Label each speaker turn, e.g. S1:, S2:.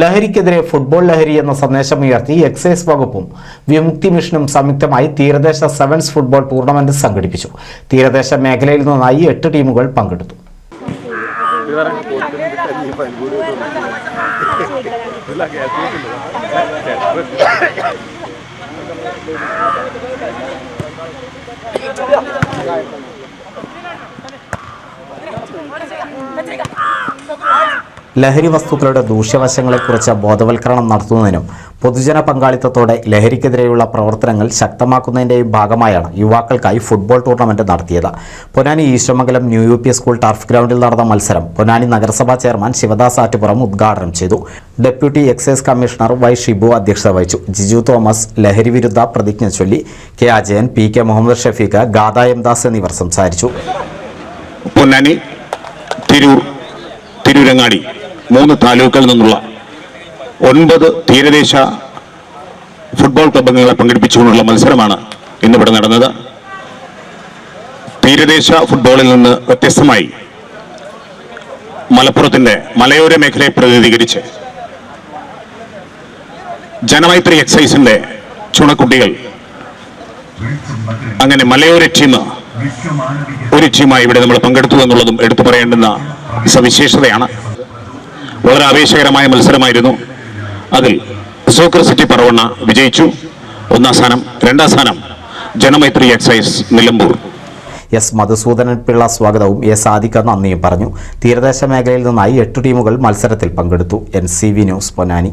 S1: ലഹരിക്കെതിരെ ഫുട്ബോൾ ലഹരി എന്ന സന്ദേശം ഉയർത്തി എക്സൈസ് വകുപ്പും വിമുക്തി മിഷനും സംയുക്തമായി തീരദേശ സെവൻസ് ഫുട്ബോൾ ടൂർണമെന്റ് സംഘടിപ്പിച്ചു. തീരദേശ മേഖലയിൽ നിന്നായി എട്ട് ടീമുകൾ പങ്കെടുത്തു. ലഹരി വസ്തുക്കളുടെ ദൂഷ്യവശങ്ങളെക്കുറിച്ച് ബോധവൽക്കരണം നടത്തുന്നതിനും പൊതുജന പങ്കാളിത്തത്തോടെ ലഹരിക്കെതിരെയുള്ള പ്രവർത്തനങ്ങൾ ശക്തമാക്കുന്നതിന്റെയും ഭാഗമായാണ് യുവാക്കൾക്കായി ഫുട്ബോൾ ടൂർണമെന്റ് നടത്തിയത്. Ponnani Eshwamangalam new U P school turf ഗ്രൗണ്ടിൽ നടന്ന മത്സരം പൊന്നാനി നഗരസഭാ ചെയർമാൻ ശിവദാസ് ആറ്റുപുറം ഉദ്ഘാടനം ചെയ്തു. Deputy excise commissioner Y Shibu അധ്യക്ഷത വഹിച്ചു. ജിജു തോമസ് ലഹരി വിരുദ്ധ പ്രതിജ്ഞ ചൊല്ലി. K Ajayan P K Muhammad Shafeeq ഗാദായം Das എന്നിവർ സംസാരിച്ചു.
S2: പൊന്നാനി തിരൂർ തിരൂരങ്ങാടി മൂന്ന് താലൂക്കിൽ നിന്നുള്ള ഒൻപത് തീരദേശ ഫുട്ബോൾ ക്ലബ് അംഗങ്ങളെ പങ്കെടുപ്പിച്ചുകൊണ്ടുള്ള മത്സരമാണ് ഇന്നിവിടെ നടന്നത്. തീരദേശ ഫുട്ബോളിൽ നിന്ന് വ്യത്യസ്തമായി മലപ്പുറത്തിന്റെ മലയോര മേഖലയെ പ്രതിനിധീകരിച്ച് ജനമൈത്രി എക്സൈസിന്റെ ചുണക്കുട്ടികൾ അങ്ങനെ മലയോര ടീം ഒരു ടീമായി ഇവിടെ നമ്മൾ പങ്കെടുത്തു എന്നുള്ളതും എടുത്തു പറയേണ്ടുന്ന സവിശേഷതയാണ്. വളരെ ആവേശകരമായ മത്സരമായിരുന്നു. അതിൽ സൂക്കർ സിറ്റി പറവണ്ണ വിജയിച്ചു. ഒന്നാം സ്ഥാനം രണ്ടാം സ്ഥാനം ജനമൈത്രി എക്സൈസ് നിലമ്പൂർ.
S1: എസ് മധുസൂദനൻ പിള്ള സ്വാഗതവും എ ആദിക്ക നന്ദിയും പറഞ്ഞു. തീരദേശ മേഖലയിൽ നിന്നായി എട്ട് ടീമുകൾ മത്സരത്തിൽ പങ്കെടുത്തു. N C V news Ponnani.